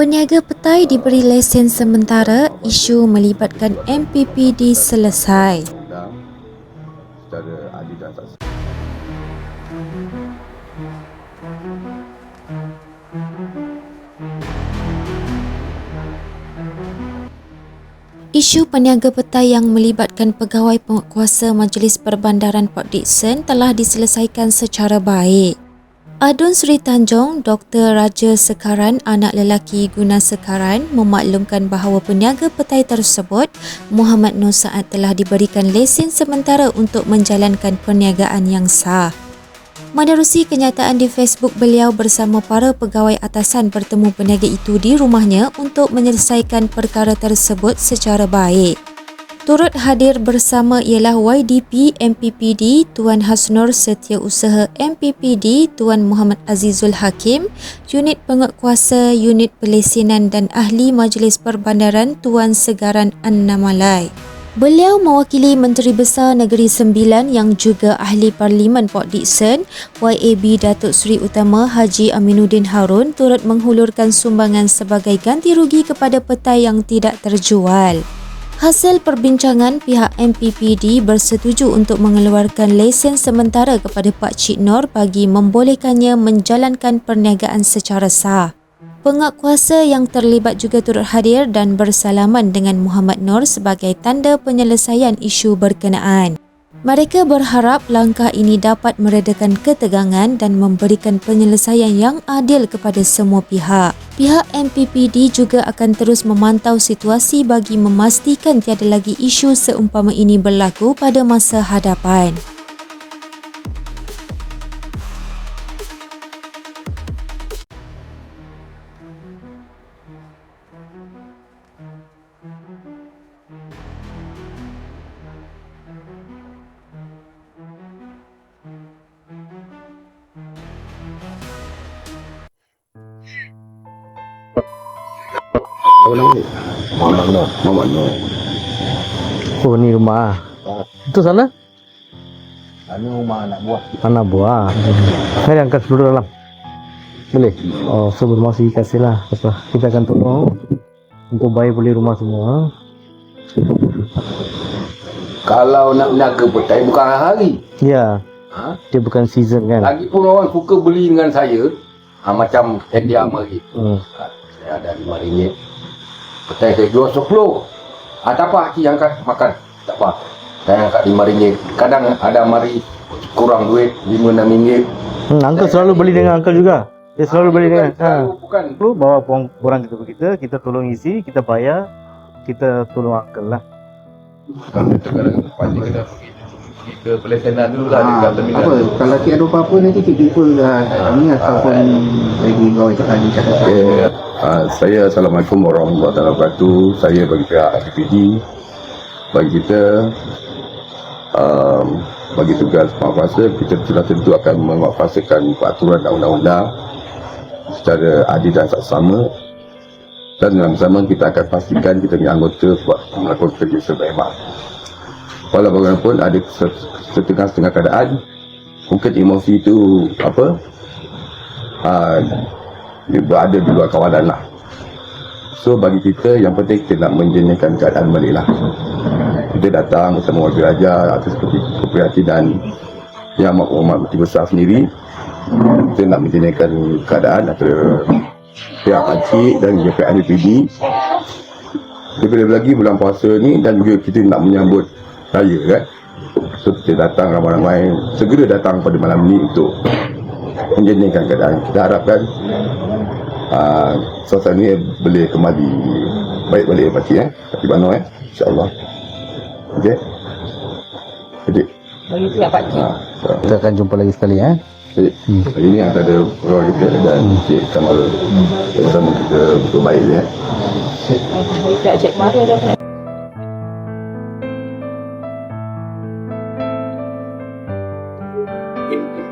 Peniaga petai diberi lesen sementara, isu melibatkan MPPD selesai. Isu peniaga petai yang melibatkan pegawai penguatkuasa Majlis Perbandaran Port Dickson telah diselesaikan secara baik. Adun Sri Tanjung, Dr. Raja Sekaran, anak lelaki Guna Sekaran, memaklumkan bahawa peniaga petai tersebut, Muhammad Nur Saad telah diberikan lesen sementara untuk menjalankan perniagaan yang sah. Menerusi kenyataan di Facebook beliau bersama para pegawai atasan bertemu peniaga itu di rumahnya untuk menyelesaikan perkara tersebut secara baik. Turut hadir bersama ialah YDP MPPD Tuan Hasnur Setiausaha MPPD Tuan Muhammad Azizul Hakim, Unit Penguatkuasa Unit Pelesinan dan Ahli Majlis Perbandaran Tuan Segaran Annamalai. Beliau mewakili Menteri Besar Negeri Sembilan yang juga Ahli Parlimen Port Dickson, YAB Datuk Seri Utama Haji Aminuddin Harun turut menghulurkan sumbangan sebagai ganti rugi kepada petai yang tidak terjual. Hasil perbincangan, pihak MPPD bersetuju untuk mengeluarkan lesen sementara kepada Pak Cik Nor bagi membolehkannya menjalankan perniagaan secara sah. Penguatkuasa yang terlibat juga turut hadir dan bersalaman dengan Muhammad Nur sebagai tanda penyelesaian isu berkenaan. Mereka berharap langkah ini dapat meredakan ketegangan dan memberikan penyelesaian yang adil kepada semua pihak. Pihak MPPD juga akan terus memantau situasi bagi memastikan tiada lagi isu seumpama ini berlaku pada masa hadapan. Apa nama ni? Muhammad Nur. Muhammad Nur. Oh ni rumah. Itu sana Ini rumah anak buah. anak buah. Mari angkat dulu dalam. Boleh? Oh, so bermakasih kasihlah. Apa? Kita akan tolong untuk bayar beli rumah semua. Kalau nak berniaga petai bukan hari. Ya, Ha? dia bukan season kan. Lagipun orang suka beli dengan saya. Ha, macam Andy Amari. Hmm. Ha, saya ada RM5. Petai saya jual 10. Ha, tak apa, Haji angkat makan. Tak apa. Saya angkat RM5. Kadang ada mari kurang duit RM5-6. Hmm, uncle selalu beli dengan uncle juga. Dia selalu beli dengan ha. Selalu bukan. Perlu bawa borang, borang kita kita, kita tolong isi, kita bayar, kita tolong uncle lah. Kalau kadang pasti kena pergi pergi ke pelesenan dulu lah Ah, dekat terminal. apa kalau tiada ada apa-apa nanti kita jumpa dah ni ataupun lagi kau cakap ni cakap Okay. Uh, saya Assalamualaikum warahmatullahi wabarakatuh. Saya bagi pihak APPD bagi kita um, bagi tugas penguatkuasa kita sudah tentu akan menguatkuasakan peraturan dan undang-undang secara adil dan saksama dan dalam zaman kita akan pastikan kita punya anggota buat melakukan kerja sebaik Walau bagaimanapun ada setengah-setengah keadaan mungkin emosi itu apa uh, berada di luar kawalan lah. So bagi kita yang penting kita nak menjernihkan keadaan balik lah. Kita datang bersama wakil raja atas keprihatinan yang Umat Menteri Besar sendiri. Kita nak menjernihkan keadaan antara pihak pakcik dan juga pihak DPD. Lebih lagi bulan puasa ni dan juga kita nak menyambut raya kan. So kita datang ramai-ramai segera datang pada malam ni untuk menjernihkan keadaan. Kita harapkan uh, suasana ni boleh kembali baik balik pakcik eh. Pakcik Bano eh. InsyaAllah. Okey. Jadi. Bagi. Ha, so, Kita akan jumpa lagi sekali eh. jadi, hari ni antara orang kita dan Cik Kamal sama-sama kita betul baik ya. Pihak Cik Mara dah in